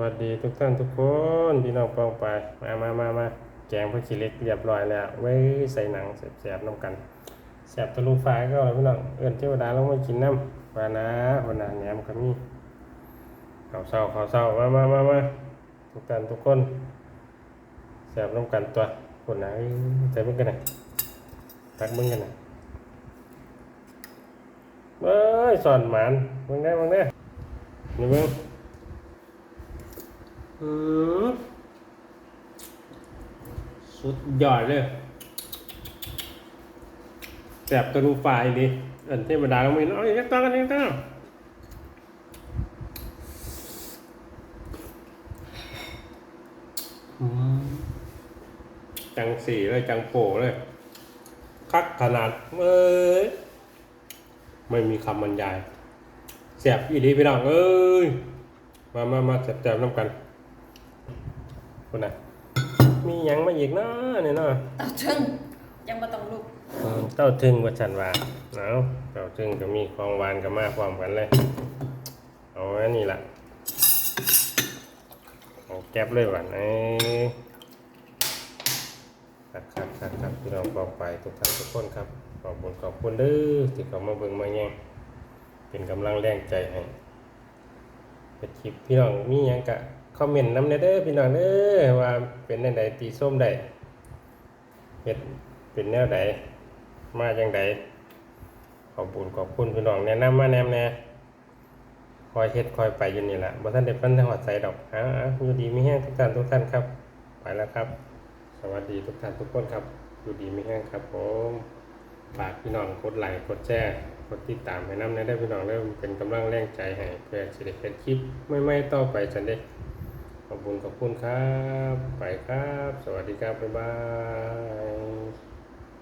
วัสดีทุกท่านทุกคนพี่น้องปองไปมามามามาแกงผักขี้เล็กเรียบร้อยแล้ว ไว้ใส่หนังแสบๆน้ำกันแสบทะลุฟ้าก็แล้วพี่น้องเอื้อนเทวดาลงมากินน้ำปานะปานะแหนมก็มีข้าวเศร้าข้าวเศร้ามามามามาทุกท่านทุกคนแสบน้ำกันตัวคนไหนะเอ้ยใส่เบิ่งกันหน่อยตักเบิ่งกันหน่อยเอ้ยสอนหมานเบิ่งได้เบิ่งได้นี่เบิ่ง สุดยอดเลยแสบกระดูกไฟดิอันเทวดาเราไม่เอาอีกตั้งกันอีกตั้งอืมจังสีเลยจังโปเลย คักขนาดเอ้ยไม่มีคำบรรยายแสบอีดีพี่น้องเอ้ย มามามาจับจับน้ำกัน คนน่ะ มีหยังมาอีกเนาะเนี่ยเนาะเต่าถึงยังมาต้องลุกอืมเต้าถึงว่าฉันว่าเอาเต้าถึงก็มีของหวานก็มาพร้อมกันเลย เอาอันนี้ล่ะเอาแก๊บเลยว่ะนี่ครับครับครับครับพี่น้องบอกไปทุกท่านทุกคนครับ ขอบคุณขอบคุณเด้อที่เขามาเบิ่งมาแย่งเป็นกำลังแรงใจให้ เป็นคลิปพี่น้องมีหยังกะค อมเมนต์นำเด้อพี่น้องเด้อว่าเป็นแนวใดตีส้มใดเฮ็ดเป็นแนวใดมาจังใดขอบคุณขอบคุณพี่น้องแนะนำมาแนมแน่คอยเฮ็ดคอยไปอยู่นี่แหละบ่ทันได้ฟันหัวใจดอกอ้าอยู่ดีมีแห้งทุกท่านทุกท่านครับ ไปแล้วครับ สวัสดีทุกท่านทุกคนครับ อยู่ดีมีแห้งครับผมฝากพี่น้องกดไลค์กดแชร์กดติดตามให้น้ำได้พี่น้องเริ่มเป็นกำลังแรงใจให้เพื่อสิได้เฮ็ดคลิปใหม่ต่อไปจันเด้ ขอบคุณขอบคุณครับ ไปครับ สวัสดีครับ บ๊ายบาย